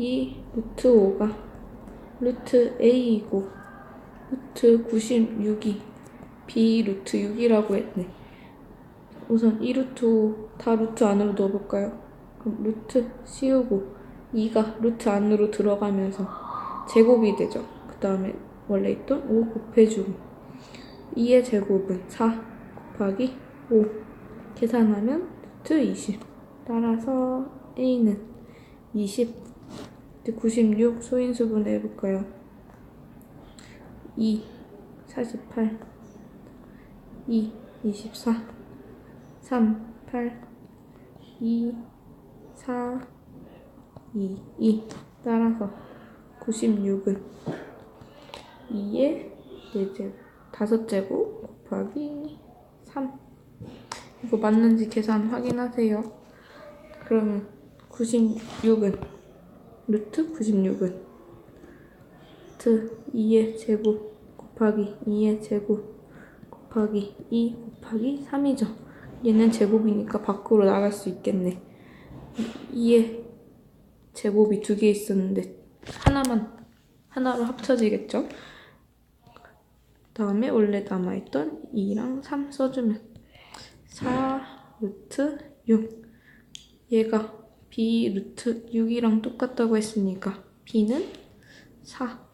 이 루트 5가 루트 A이고 루트 96이 B 루트 6이라고 했네. 우선 이 루트 5 다 루트 안으로 넣어볼까요? 그럼 루트 씌우고 2가 루트 안으로 들어가면서 제곱이 되죠. 그 다음에 원래 있던 5 곱해주고 2의 제곱은 4 곱하기 5 계산하면 루트 20 따라서 A는 20 이제 96 소인수분 해볼까요? 2 48 2 24 3 8 2 4 2 2 따라서 96은 2의 4제곱 5제곱 곱하기 3 이거 맞는지 계산 확인하세요. 그러면 96은 루트 96은 루트 2의 제곱 곱하기 2의 제곱 곱하기 2 곱하기 3이죠. 얘는 제곱이니까 밖으로 나갈 수 있겠네. 2의 제곱이 두 개 있었는데 하나만 하나로 합쳐지겠죠? 다음에 원래 남아있던 2랑 3 써주면 4 루트 6 얘가 b 루트 6이랑 똑같다고 했으니까 b는 4